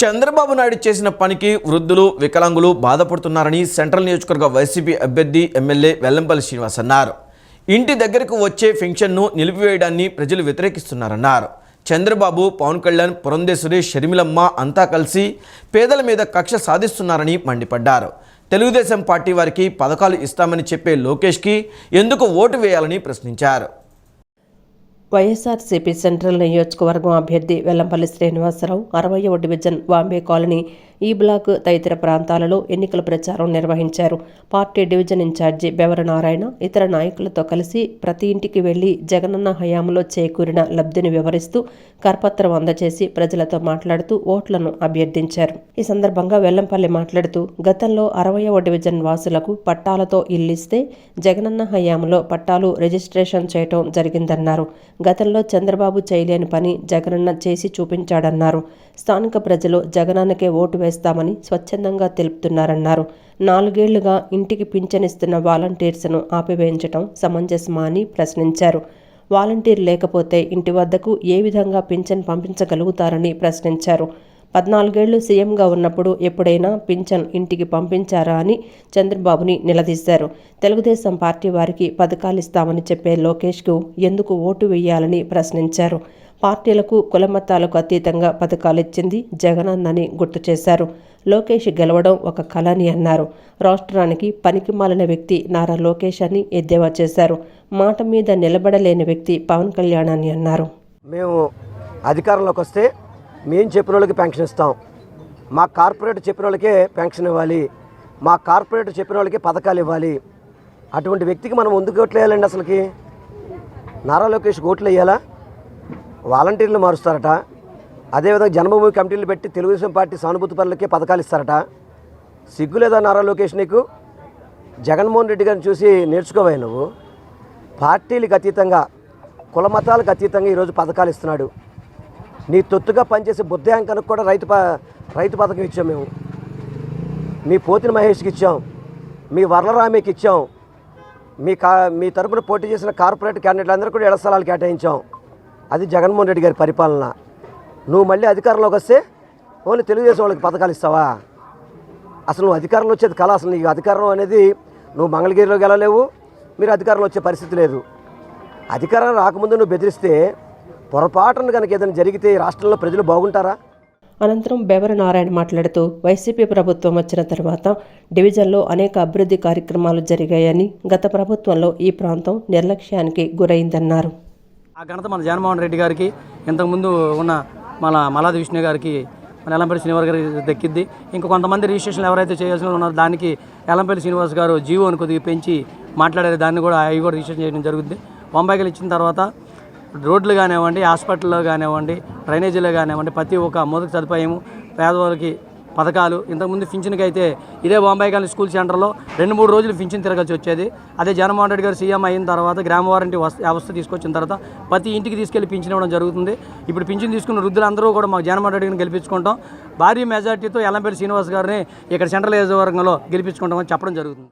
చంద్రబాబు నాయుడు చేసిన పనికి వృద్ధులు వికలాంగులు బాధపడుతున్నారని సెంట్రల్ నియోజకవర్గ వైసీపీ అభ్యర్థి ఎమ్మెల్యే వెల్లంపల్లి శ్రీనివాస్ అన్నారు. ఇంటి దగ్గరకు వచ్చే ఫెన్షన్ను నిలిపివేయడాన్ని ప్రజలు వ్యతిరేకిస్తున్నారన్నారు. చంద్రబాబు పవన్ కళ్యాణ్ పురంధేశ్వరి షర్మిలమ్మ అంతా కలిసి పేదల మీద కక్ష సాధిస్తున్నారని మండిపడ్డారు. తెలుగుదేశం పార్టీ వారికి పథకాలు ఇస్తామని చెప్పే లోకేష్కి ఎందుకు ఓటు వేయాలని ప్రశ్నించారు. వైఎస్ఆర్సీపీ సెంట్రల్ నియోజకవర్గం అభ్యర్థి Vellampalli Srinivasarao అరవయవ division Vambay colony E block తదితర ప్రాంతాలలో ఎన్నికల ప్రచారం నిర్వహించారు. పార్టీ డివిజన్ ఇన్ఛార్జి బెవరనారాయణ ఇతర నాయకులతో కలిసి ప్రతి ఇంటికి వెళ్ళి జగనన్న హయాంలో చేకూరిన లబ్ధిని వివరిస్తూ కరపత్రం అందజేసి ప్రజలతో మాట్లాడుతూ ఓట్లను అభ్యర్థించారు. ఈ సందర్భంగా వెల్లంపల్లి మాట్లాడుతూ గతంలో అరవయవ డివిజన్ వాసులకు పట్టాలతో ఇల్లిస్తే జగనన్న హయాంలో పట్టాలు రిజిస్ట్రేషన్ చేయటం జరిగిందన్నారు. గతంలో చంద్రబాబు చేయలేని పని జగనన్న చేసి చూపించాడన్నారు. స్థానిక ప్రజలు జగనన్నకే ఓటు వేస్తామని స్వచ్ఛందంగా తెలుపుతున్నారన్నారు. నాలుగేళ్ళుగా ఇంటికి పింఛనిస్తున్న వాలంటీర్స్ను ఆపివేయించడం సమంజసమా అని ప్రశ్నించారు. వాలంటీర్ లేకపోతే ఇంటి వద్దకు ఏ విధంగా పింఛన్ పంపించగలుగుతారని ప్రశ్నించారు. పద్నాలుగేళ్ళు సీఎంగా ఉన్నప్పుడు ఎప్పుడైనా పింఛన్ ఇంటికి పంపించారా అని చంద్రబాబుని నిలదీశారు. తెలుగుదేశం పార్టీ వారికి పథకాలు ఇస్తామని చెప్పే లోకేష్కు ఎందుకు ఓటు వేయాలని ప్రశ్నించారు. పార్టీలకు కులమతాలకు అతీతంగా పథకాలు ఇచ్చింది జగనన్నని గుర్తు చేశారు. లోకేష్ గెలవడం ఒక కళని అన్నారు. రాష్ట్రానికి పనికి మాలిన వ్యక్తి నారా లోకేష్ అని ఎద్దేవా చేశారు. మాట మీద నిలబడలేని వ్యక్తి పవన్ కళ్యాణ్ అని అన్నారు. మేము అధికారంలోకి వస్తే మేము చెప్పిన వాళ్ళకి పెన్షన్ ఇస్తాం. మా కార్పొరేట్ చెప్పిన వాళ్ళకే పెన్షన్ ఇవ్వాలి. మా కార్పొరేట్ చెప్పిన వాళ్ళకి పథకాలు ఇవ్వాలి. అటువంటి వ్యక్తికి మనం ముందుకు ఓట్లు వేయాలండి అసలుకి? నారా లోకేష్ ఓట్లు వేయాలా? వాలంటీర్లు మారుస్తారట. అదేవిధంగా జన్మభూమి కమిటీలు పెట్టి తెలుగుదేశం పార్టీ సానుభూతి పనులకే పథకాలు ఇస్తారట. సిగ్గు లేదా నారా లోకేష్ నీకు? జగన్మోహన్ రెడ్డి గారిని చూసి నేర్చుకోవా నువ్వు. పార్టీలకు అతీతంగా కుల మతాలకు అతీతంగా ఈరోజు పథకాలు ఇస్తున్నాడు. నీ తొత్తుగా పనిచేసే బుద్ధయాంకనకు కూడా రైతు ప రైతు పథకం ఇచ్చాం మేము. మీ పోతిన మహేష్కి ఇచ్చాం. మీ వరలరామికి ఇచ్చాం. మీ కా మీ తరపున పోటీ చేసిన కార్పొరేట్ క్యాండిడేట్లు అందరూ కూడా ఇళ్ళ స్థలాలు కేటాయించాం. అది జగన్మోహన్ రెడ్డి గారి పరిపాలన. నువ్వు మళ్ళీ అధికారంలోకి వస్తే ఓన్లీ తెలుగుదేశం వాళ్ళకి పథకాలు ఇస్తావా? అసలు నువ్వు అధికారంలో వచ్చేది కళ అసలు నీకు అధికారం అనేది నువ్వు మంగళగిరిలో వెళ్ళలేవు మీరు అధికారంలో వచ్చే పరిస్థితి లేదు. అధికారం రాకముందు నువ్వు బెదిరిస్తే పొరపాటున కనుక ఏదైనా జరిగితే రాష్ట్రంలో ప్రజలు బాగుంటారా? అనంతరం బెవర నారాయణ మాట్లాడుతూ వైసీపీ ప్రభుత్వం వచ్చిన తర్వాత డివిజన్లో అనేక అభివృద్ధి కార్యక్రమాలు జరిగాయని గత ప్రభుత్వంలో ఈ ప్రాంతం నిర్లక్ష్యానికి గురైందన్నారు. ఆ ఘనత మన జగన్మోహన్ రెడ్డి గారికి ఇంతకుముందు ఉన్న మన మలాది విష్ణు గారికి మన ఎల్లంపల్లి శ్రీనివాస్ గారికి దక్కిద్ది. ఇంకా కొంతమంది రిజిస్ట్రేషన్లు ఎవరైతే చేయాల్సిన ఉన్నారో దానికి ఎల్లంపల్లి శ్రీనివాస్ గారు జీవోని కొద్దిగా పెంచి మాట్లాడారు. దాన్ని కూడా అవి కూడా రిజిస్ట్రేషన్ చేయడం జరుగుతుంది బొంబాయికి ఇచ్చిన తర్వాత రోడ్లు కానివ్వండి హాస్పిటల్లో కానివ్వండి డ్రైనేజీలో కానివ్వండి ప్రతి ఒక్క మొదటి సదుపాయము పేదవాళ్ళకి పథకాలు. ఇంతకుముందు ఫించన్కి అయితే ఇదే బొంబాయి కాలనీ స్కూల్ సెంటర్లో రెండు మూడు రోజులు ఫించన్ తిరగాల్సి వచ్చేది. అదే జగన్మోహన్ రెడ్డి గారు సీఎం అయిన తర్వాత గ్రామ వారంటీ వస్త వ్యవస్థ తీసుకొచ్చిన తర్వాత ప్రతి ఇంటికి తీసుకెళ్ళి పింఛన్ ఇవ్వడం జరుగుతుంది. ఇప్పుడు పింఛన్ తీసుకున్న వృద్ధులందరూ కూడా మాకు జగన్మోహన్ రెడ్డి గారిని గెలిపించుకుంటాం. భారీ మెజార్టీతో ఎల్లంపల్లి శ్రీనివాస్ గారిని ఇక్కడ సెంట్రల్ నియోజకవర్గంలో గెలిపించుకుంటామని చెప్పడం జరుగుతుంది.